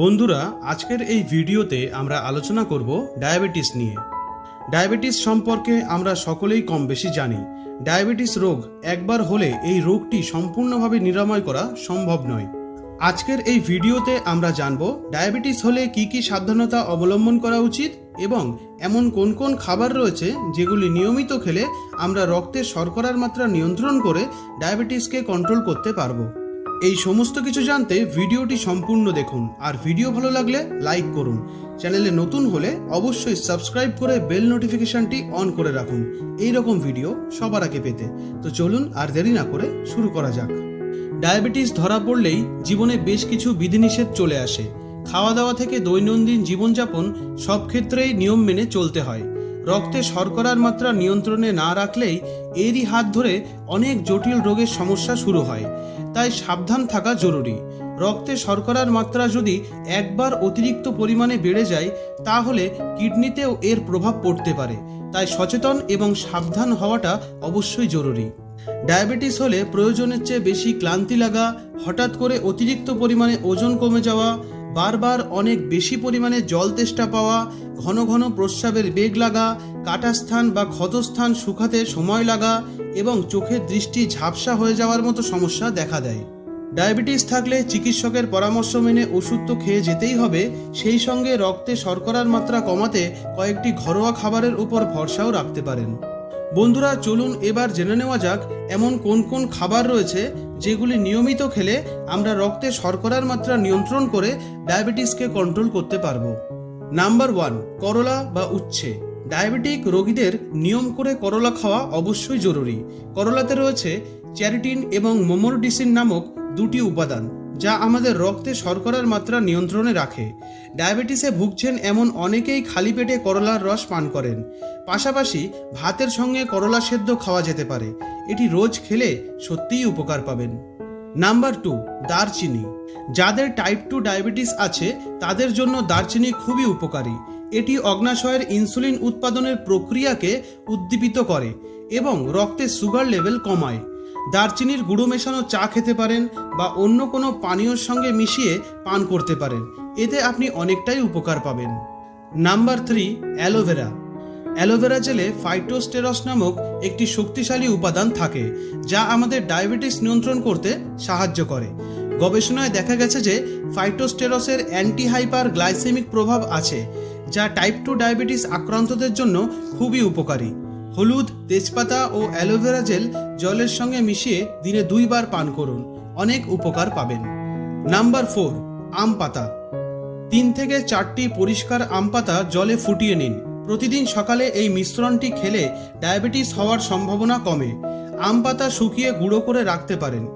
বন্ধুরা, আজকের এই ভিডিওতে আমরা আলোচনা করব ডায়াবেটিস নিয়ে। ডায়াবেটিস সম্পর্কে আমরা সকলেই কম বেশি জানি। ডায়াবেটিস রোগ একবার হলে এই রোগটি সম্পূর্ণভাবে নিরাময় করা সম্ভব নয়। আজকের এই ভিডিওতে আমরা জানব ডায়াবেটিস হলে কি কি সাবধানতা অবলম্বন করা উচিত এবং এমন কোন কোন খাবার রয়েছে যেগুলি নিয়মিত খেলে আমরা রক্তের শর্করার মাত্রা নিয়ন্ত্রণ করে ডায়াবেটিসকে কন্ট্রোল করতে পারব। এই সমস্ত কিছু জানতে ভিডিওটি সম্পূর্ণ দেখুন। আর ভিডিও ভালো লাগলে লাইক করুন। চ্যানেলে নতুন হলে অবশ্যই সাবস্ক্রাইব করে বেল নোটিফিকেশনটি অন করে রাখুন। এই রকম ভিডিও সবার আগে পেতে। তো চলুন আর দেরি না করে শুরু করা যাক। ডায়াবেটিস ধরা পড়লেই জীবনে বেশ কিছু বিধিনিষেধ চলে আসে। খাওয়া দাওয়া থেকে দৈনন্দিন জীবনযাপন সব ক্ষেত্রেই নিয়ম মেনে চলতে হয়। রক্তে শর্করার মাত্রা নিয়ন্ত্রণে না রাখলেই এরই হাত ধরে অনেক জটিল রোগের সমস্যা শুরু হয়। তাই সাবধান থাকা জরুরি। রক্তে শর্করার মাত্রা যদি একবার অতিরিক্ত পরিমাণে বেড়ে যায়, তাহলে কিডনিতেও এর প্রভাব পড়তে পারে। তাই সচেতন এবং সাবধান হওয়াটা অবশ্যই জরুরি। ডায়াবেটিস হলে প্রয়োজনের চেয়ে বেশি ক্লান্তি লাগা, হঠাৎ করে অতিরিক্ত পরিমাণে ওজন কমে যাওয়া বারবার অনেক বেশি পরিমাণে জল তেষ্টা পাওয়া, ঘন ঘন প্রস্রাবের বেগ লাগা কাটা স্থান বা ক্ষতস্থান শুকাতে সময় লাগা এবং চোখের দৃষ্টি ঝাপসা হয়ে যাওয়ার মতো সমস্যা দেখা দেয়। ডায়াবেটিস থাকলে চিকিৎসকের পরামর্শ মেনে ওষুধ তো খেয়ে যেতেই হবে, সেই সঙ্গে রক্তে শর্করার মাত্রা কমাতে কয়েকটি ঘরোয়া খাবারের উপর ভরসাও রাখতে পারেন। বন্ধুরা, চলুন এবার জেনে নেওয়া যাক, এমন কোন কোন খাবার রয়েছে যেগুলি নিয়মিত খেলে আমরা রক্তে শর্করার মাত্রা নিয়ন্ত্রণ করে ডায়াবেটিসকে কন্ট্রোল করতে পারব। নাম্বার ওয়ান করলা বা উচ্ছে। ডায়াবেটিক রোগীদের নিয়ম করে করলা খাওয়া অবশ্যই জরুরি। করলাতে রয়েছে চ্যারিটিন এবং মোমোরডিসিন নামক দুটি উপাদান, যা আমাদের রক্তে শর্করার মাত্রা নিয়ন্ত্রণে রাখে। ডায়াবেটিসে ভুগছেন এমন অনেকেই খালি পেটে করলার রস পান করেন। পাশাপাশি ভাতের সঙ্গে করলা সেদ্ধ খাওয়া যেতে পারে। এটি রোজ খেলে সত্যিই উপকার পাবেন। নাম্বার টু, দারচিনি। যাদের টাইপ টু ডায়াবেটিস আছে, তাদের জন্য দারচিনি খুবই উপকারী। এটি অগ্নাশয়ের ইনসুলিন উৎপাদনের প্রক্রিয়াকে উদ্দীপিত করে এবং রক্তে সুগার লেভেল কমায়। দারচিনির গুঁড়ো মেশানো চা খেতে পারেন বা অন্য কোনো পানীয়র সঙ্গে মিশিয়ে পান করতে পারেন। এতে আপনি অনেকটাই উপকার পাবেন। Number three aloe vera. অ্যালোভেরা জেলে ফাইটোস্টেরস নামক একটি শক্তিশালী উপাদান থাকে, যা আমাদের ডায়াবেটিস নিয়ন্ত্রণ করতে সাহায্য করে। গবেষণায় দেখা গেছে যে ফাইটোস্টেরসের অ্যান্টি হাইপার গ্লাইসেমিক প্রভাব আছে, যা টাইপ টু ডায়াবেটিস আক্রান্তদের জন্য খুবই উপকারী। হলুদ, তেজপাতা ও অ্যালোভেরা জেল জলের সঙ্গে মিশিয়ে দিনে দুইবার পান করুন, অনেক উপকার পাবেন। নাম্বার ফোর আম পাতা তিন থেকে চারটি পরিষ্কার আম পাতা জলে ফুটিয়ে নিন। প্রতিদিন সকালে এই মিশ্রণটি খেলে ডায়াবেটিস হওয়ার সম্ভাবনা কমে। আম পাতা শুকিয়ে গুঁড়ো করে রাখতে পারেন।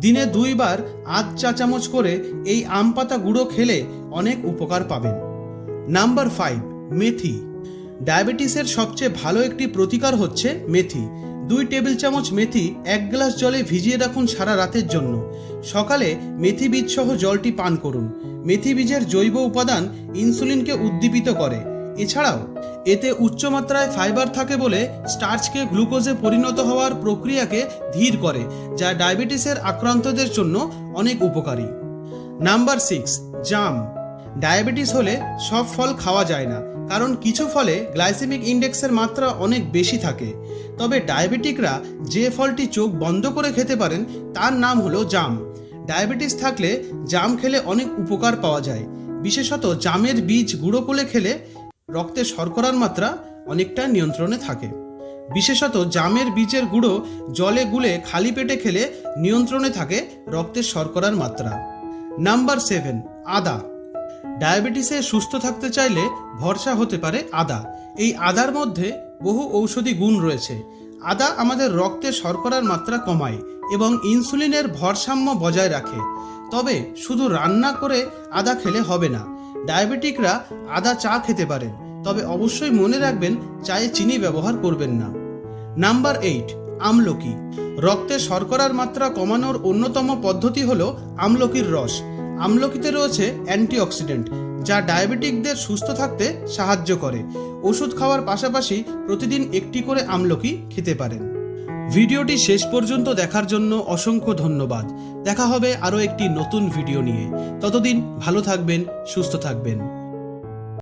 দিনে দুইবার আধ চা চামচ করে এই আম পাতা গুঁড়ো খেলে অনেক উপকার পাবেন। নাম্বার ফাইভ, মেথি। ডায়াবেটিসের সবচেয়ে ভালো একটি প্রতিকার হচ্ছে মেথি। দুই টেবিল চামচ মেথি এক গ্লাস জলে ভিজিয়ে রাখুন সারা রাতের জন্য। সকালে মেথি বীজ সহ জলটি পান করুন। মেথি বীজের জৈব উপাদান ইনসুলিনকে উদ্দীপিত করে। এছাড়াও, এতে উচ্চমাত্রায় ফাইবার থাকে বলে স্টার্চকে গ্লুকোজে পরিণত হওয়ার প্রক্রিয়াকে ধীর করে, যা ডায়াবেটিসের আক্রান্তদের জন্য অনেক উপকারী। নাম্বার সিক্স, জাম। ডায়াবেটিস হলে সব ফল খাওয়া যায় না, কারণ কিছু ফলে গ্লাইসেমিক ইন্ডেক্সের মাত্রা অনেক বেশি থাকে। তবে ডায়াবেটিকরা যে ফলটি চোখ বন্ধ করে খেতে পারেন, তার নাম হলো জাম। ডায়াবেটিস থাকলে জাম খেলে অনেক উপকার পাওয়া যায়। বিশেষত জামের বীজ গুঁড়ো করে খেলে রক্তে শর্করার মাত্রা অনেকটা নিয়ন্ত্রণে থাকে। বিশেষত জামের বীজের গুঁড়ো জলে গুলে খালি পেটে খেলে নিয়ন্ত্রণে থাকে রক্তের শর্করার মাত্রা। নাম্বার সেভেন, আদা। ডায়াবেটিসে সুস্থ থাকতে চাইলে ভরসা হতে পারে আদা। এই আদার মধ্যে বহু ঔষধি গুণ রয়েছে। আদা আমাদের রক্তে শর্করার মাত্রা কমায় এবং ইনসুলিনের ভরসাম্য বজায় রাখে। তবে শুধু রান্না করে আদা খেলে হবে না ডায়াবেটিকরা আদা চা খেতে পারেন, তবে অবশ্যই মনে রাখবেন চায়ে চিনি ব্যবহার করবেন না। নাম্বার এইট, আমলকি। রক্তে শর্করার মাত্রা কমানোর অন্যতম পদ্ধতি হল আমলকির রস। আমলকিতে রয়েছে অ্যান্টিঅক্সিডেন্ট, যা ডায়াবেটিকদের সুস্থ থাকতে সাহায্য করে। ওষুধ খাওয়ার পাশাপাশি প্রতিদিন একটি করে আমলকি খেতে পারেন। ভিডিওটি শেষ পর্যন্ত দেখার জন্য অসংখ্য ধন্যবাদ। দেখা হবে আরও একটি নতুন ভিডিও নিয়ে। ততদিন ভালো থাকবেন, সুস্থ থাকবেন।